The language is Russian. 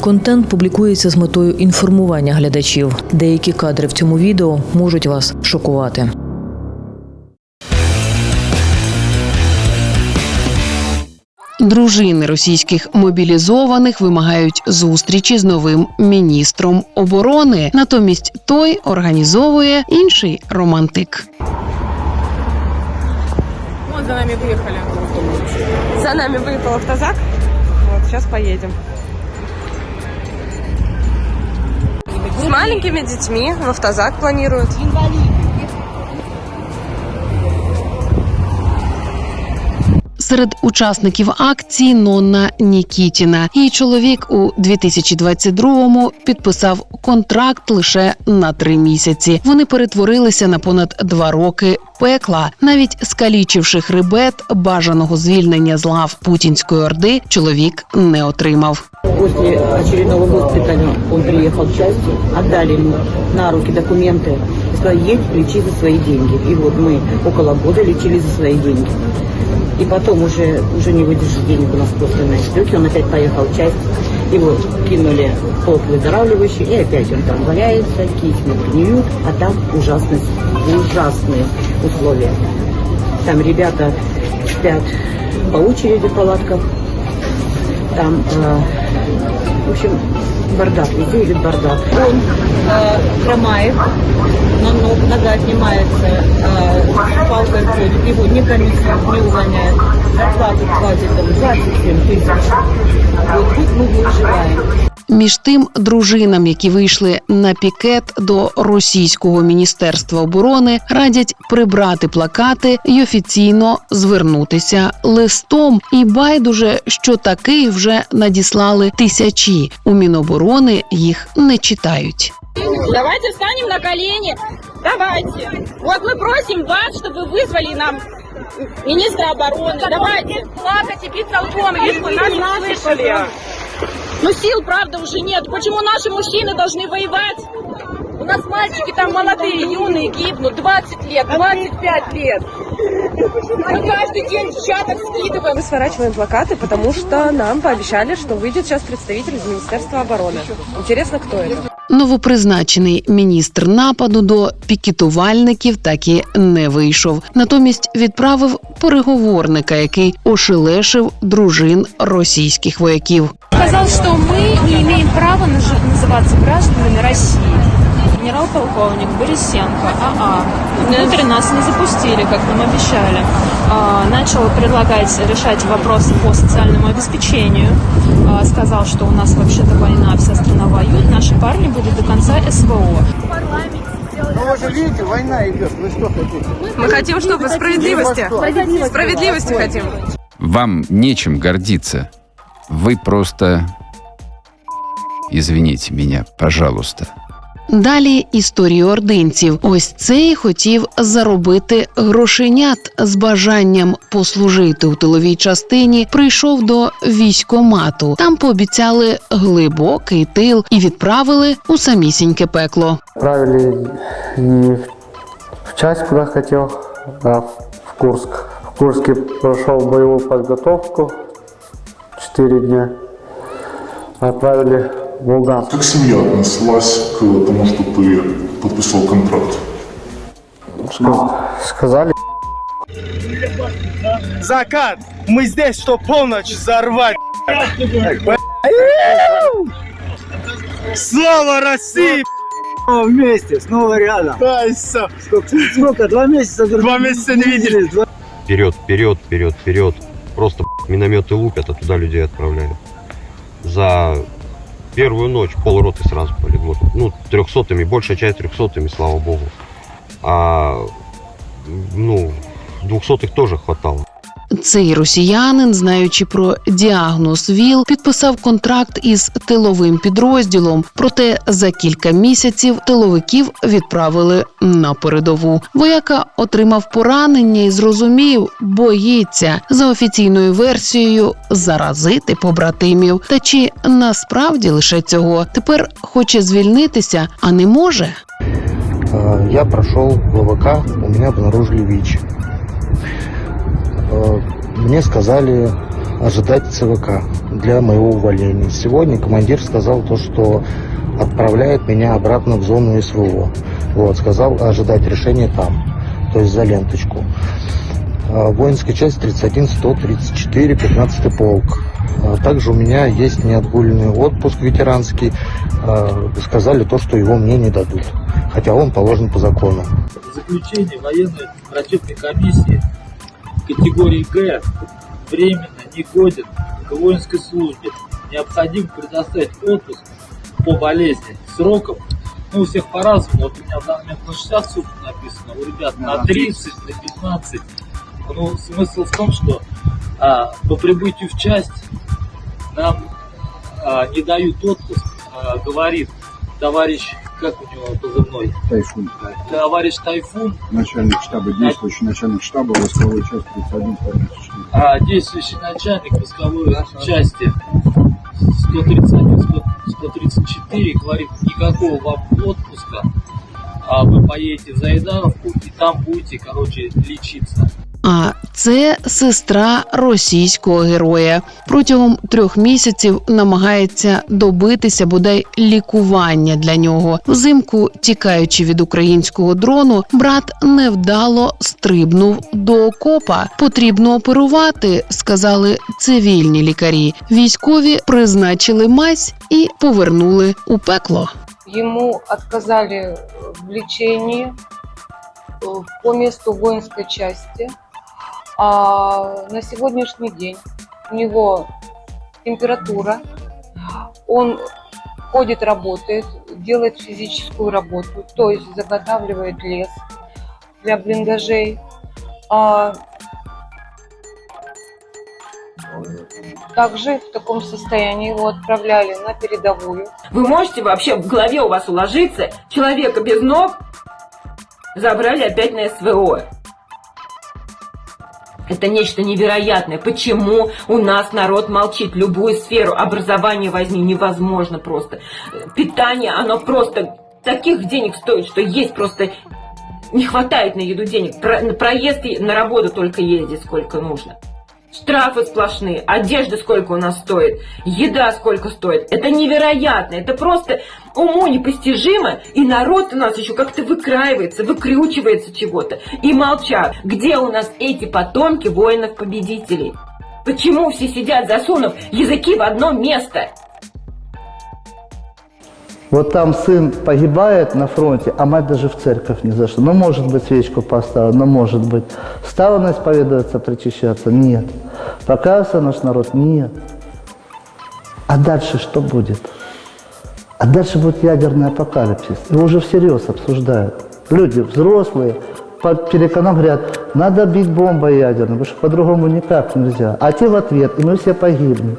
Контент публікується з метою інформування глядачів. Деякі кадри в цьому відео можуть вас шокувати. Дружини російських мобілізованих вимагають зустрічі з новим міністром оборони. Натомість той організовує інший романтик. Вот за нами выехали. За нами выехал автозак. Вот, сейчас поедем. Маленькими детьми в автозак планируют. Серед учасників акції Нонна Нікітіна. Її чоловік у 2022-му підписав контракт лише на три місяці. Вони перетворилися на понад два роки пекла, навіть скалічивши хребет бажаного звільнення з лав путінської орди, чоловік не отримав. После очередного госпиталя он приехал в часть, отдали ему на руки документы и сказали, едь, лечи за свои деньги. И вот мы около года лечили за свои деньги. И потом уже, уже не выдержал денег у нас после на истеке, он опять поехал в часть, его кинули в полк выздоравливающий, и опять он там валяется, кисти гниют, а там ужасные, ужасные условия. Там ребята спят по очереди в палатках, там, э, в общем, бардак, везде идет бардак. Он э, хромает, на ног, нога отнимается, э, палкой ходит, его не комиссия, не увольняют. Зарплату платит там 27 тысяч. Вот тут мы выживаем. Між тим, дружинам, які вийшли на пікет до російського міністерства оборони, радять прибрати плакати і офіційно звернутися листом. І байдуже, що таких вже надіслали тисячі. У Міноборони їх не читають. Давайте встанем на колени. Давайте. Вот мы просим вас, чтобы вы вызвали нам министра обороны. Давайте. Плакать и биться лбом, лишь бы нас не слышали. Ну сил, правда, уже нет. Почему наши мужчины должны воевать? У нас мальчики там молодые, юные гибнут. 20 лет, 25 лет. Мы каждый день в чатах скидываем. Мы сворачиваем плакаты, потому что нам пообещали, что выйдет сейчас представитель из Министерства обороны. Интересно, кто это? Новопризначений міністр нападу до пікетувальників так і не вийшов. Натомість відправив переговорника, який ошелешив дружин російських вояків. Сказав, що ми не маємо права називатися гражданами России. Генерал-полковник Борисенко, АА, внутрь нас не запустили, как нам обещали. А, Начал предлагать решать вопросы по социальному обеспечению. А, Сказал, что у нас вообще-то война, вся страна воюет, наши парни будут до конца СВО. Ну вы же видите, война идет. Вы что хотите? Мы хотим, чтобы справедливости. Справедливости хотим. Вам нечем гордиться. Вы просто... Извините меня, пожалуйста. Далі історії ординців. Ось цей хотів заробити грошенят з бажанням послужити у тиловій частині. Прийшов до військомату. Там пообіцяли глибокий тил і відправили у самісіньке пекло. Отправили не в часть, куда хотел, а в Курск. В Курске прошел боевую подготовку 4 дня. Отправили в Луганск. Как семья отнеслась к тому, что ты подписал контракт? Сказ- Сказали, Закат! Мы здесь, что полночь взорвать! Слава России! Вместе, снова рядом. Сколько, сколько? Два месяца? Два месяца не виделись. Вперед, вперед, вперед, вперед. Просто минометы лупят, а туда людей отправляют. За первую ночь полроты сразу полегло. Ну, трехсотыми, большая часть трехсотыми, слава богу. А, ну, двухсотых тоже хватало. Цей росіянин, знаючи про діагноз ВІЛ, підписав контракт із тиловим підрозділом. Проте за кілька місяців тиловиків відправили на передову. Вояка отримав поранення і зрозумів, боїться за офіційною версією заразити побратимів. Та чи насправді лише цього тепер хоче звільнитися, а не може? э, я прошел ВВК, у меня обнаружили ВИЧ. Э, Мне сказали ожидать ЦВК. для моего увольнения. Сегодня командир сказал то, что отправляет меня обратно в зону СВО. Вот, сказал ожидать решения там, то есть за ленточку. А, Воинская часть 31-134, 15 полк. А, Также у меня есть неотгуленный отпуск ветеранский. Сказали то, что его мне не дадут, хотя он положен по закону. Заключение военной расчетной комиссии категории Г временно не годен к воинской службе. Необходимо предоставить отпуск по болезни сроком. Ну, у всех по-разному. Вот у меня в данный момент на 60 суток написано, у ребят на 30, на 15. Ну, смысл в том, что а, по прибытию в часть нам а, не дают отпуск, а, говорит товарищ, как у него позывной? Тайфун. Товарищ Тайфун, Начальник штаба, действующий начальник штаба войсковой части 31 134. а действующий начальник войсковой части 131, 100 134 говорит, никакого вам отпуска, а вы поедете в Зайдановку и там будете, короче, лечиться. А це сестра російського героя. Протягом трьох місяців намагається добитися бодай лікування для нього. Взимку, тікаючи від українського дрону, брат невдало стрибнув до окопа. Потрібно оперувати, сказали цивільні лікарі. Військові призначили мазь і повернули у пекло. Ему отказали в лечении э, по месту воинской части. А на сегодняшний день у него температура, он ходит, работает, делает физическую работу, то есть заготавливает лес для блиндажей. А также в таком состоянии его отправляли на передовую. Вы можете вообще в голове у вас уложиться? Человека без ног забрали опять на СВО. Это нечто невероятное. Почему у нас народ молчит? Любую сферу образования возьми, невозможно просто. Питание, оно просто таких денег стоит, что есть просто не хватает на еду денег. Про- на проезд и на работу только ездить сколько нужно. Штрафы сплошные, одежда сколько у нас стоит, еда сколько стоит. Это невероятно, это просто уму непостижимо, и народ у нас еще как-то выкраивается, выкрючивается чего-то. И молчат. Где у нас эти потомки воинов-победителей? Почему все сидят, засунув языки в одно место? Вот там сын погибает на фронте, а мать даже в церковь не зашла. Ну, может быть, свечку поставила, ну, может быть. Стала она исповедоваться, причащаться? Нет. Покаялся наш народ? Нет. А дальше что будет? А дальше будет ядерный апокалипсис. Его уже всерьез обсуждают. Люди взрослые, по телеканалам говорят, надо бить бомбой ядерной, потому что по-другому никак нельзя. А те в ответ, и мы все погибнем.